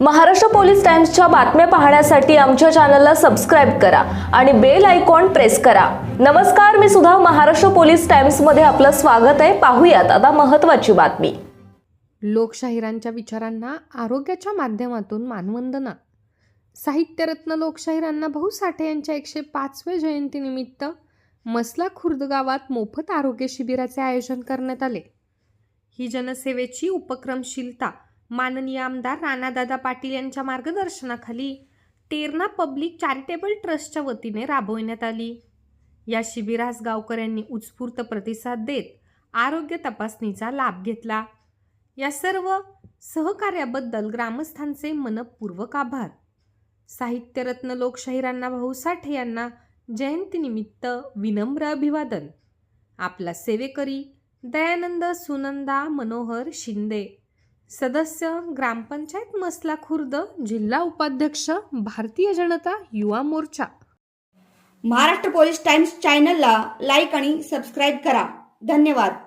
Maharashtra police टाइम्सच्या बातम्या पाहण्यासाठी आमच्या चॅनलला सबस्क्राईब करा आणि बेल आयकॉन प्रेस करा. नमस्कार मी सुद्धा महाराष्ट्र पोलीस टाइम्समध्ये आपलं स्वागत आहे. पाहूयात आता महत्त्वाची बातमी. लोकशाहिरांच्या विचारांना आरोग्याच्या माध्यमातून मानवंदना. साहित्यरत्न लोकशाहीर अण्णाभाऊ साठे यांच्या एकशे पाचव्या जयंतीनिमित्त मसला खुर्द गावात मोफत आरोग्य शिबिराचे आयोजन करण्यात आले. ही जनसेवेची उपक्रमशीलता माननीय आमदार राणादादा पाटील यांच्या मार्गदर्शनाखाली तेरणा पब्लिक चॅरिटेबल ट्रस्टच्या वतीने राबवण्यात आली. या शिबिरास गावकऱ्यांनी उत्स्फूर्त प्रतिसाद देत आरोग्य तपासणीचा लाभ घेतला. या सर्व सहकार्याबद्दल ग्रामस्थांचे मनपूर्वक आभार. साहित्यरत्न लोकशाहीरांना भाऊ साठे यांना जयंतीनिमित्त विनम्र अभिवादन. आपला सेवेकरी दयानंद सुनंदा मनोहर शिंदे. सदस्य ग्रामपंचायत मसला खुर्द जिल्हा उपाध्यक्ष भारतीय जनता युवा मोर्चा. महाराष्ट्र पोलीस टाइम्स चॅनलला लाईक आणि सबस्क्राईब करा. धन्यवाद.